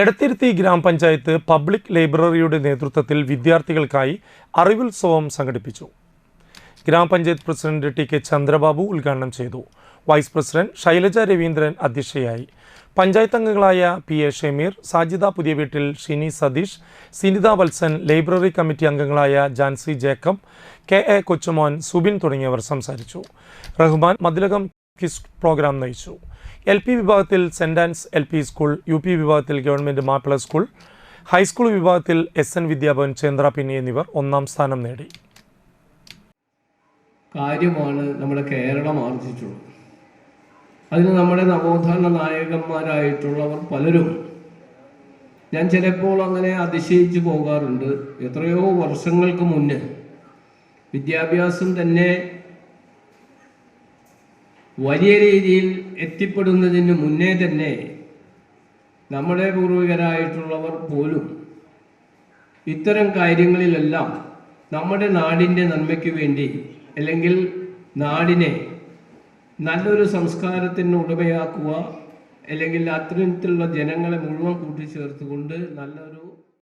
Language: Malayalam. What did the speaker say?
എടത്തിരുത്തി ഗ്രാമപഞ്ചായത്ത് പബ്ലിക് ലൈബ്രറിയുടെ നേതൃത്വത്തിൽ വിദ്യാർത്ഥികൾക്കായി അറിവുത്സവം സംഘടിപ്പിച്ചു. ഗ്രാമപഞ്ചായത്ത് പ്രസിഡന്റ് ടി കെ ചന്ദ്രബാബു ഉദ്ഘാടനം ചെയ്തു. വൈസ് പ്രസിഡന്റ് ശൈലജ രവീന്ദ്രൻ അധ്യക്ഷയായി. പഞ്ചായത്ത് അംഗങ്ങളായ പി എ ഷമീർ സാജിദ പുതിയ വീട്ടിൽ ഷിനി സതീഷ് സിനിത വത്സൻ ലൈബ്രറി കമ്മിറ്റി അംഗങ്ങളായ Jancy Jacob K A Kochumon Subin തുടങ്ങിയവർ സംസാരിച്ചു. റഹ്മാൻ മതിലകം ക്വിസ് പ്രോഗ്രാം നയിച്ചു എൽ പി വിഭാഗത്തിൽ saint Ann's L P school U P വിഭാഗത്തിൽ government Mappila school high school വിഭാഗത്തിൽ എസ് എൻ വിദ്യാഭവൻ ചേന്ദ്രാപിന്നി എന്നിവർ ഒന്നാം സ്ഥാനം നേടി. കാര്യമാണ് നമ്മുടെ കേരളം ആർജിച്ചുള്ളത് അതിന് നമ്മുടെ നവോത്ഥാന നായകന്മാരായിട്ടുള്ളവർ പലരും ഞാൻ ചിലപ്പോൾ അങ്ങനെ അതിശയിച്ചു പോകാറുണ്ട്. എത്രയോ വർഷങ്ങൾക്ക് മുന്നേ വിദ്യാഭ്യാസം തന്നെ വലിയ രീതിയിൽ എത്തിപ്പെടുന്നതിന് മുന്നേ തന്നെ നമ്മുടെ പൂർവികരായിട്ടുള്ളവർ പോലും ഇത്തരം കാര്യങ്ങളിലെല്ലാം നമ്മുടെ നാടിന്റെ നന്മയ്ക്ക് വേണ്ടി അല്ലെങ്കിൽ നാടിനെ നല്ലൊരു സംസ്കാരത്തിന് ഉടമയാക്കുക അല്ലെങ്കിൽ അത്തരത്തിലുള്ള ജനങ്ങളെ മുഴുവൻ കൂട്ടിച്ചേർത്തുകൊണ്ട് നല്ലൊരു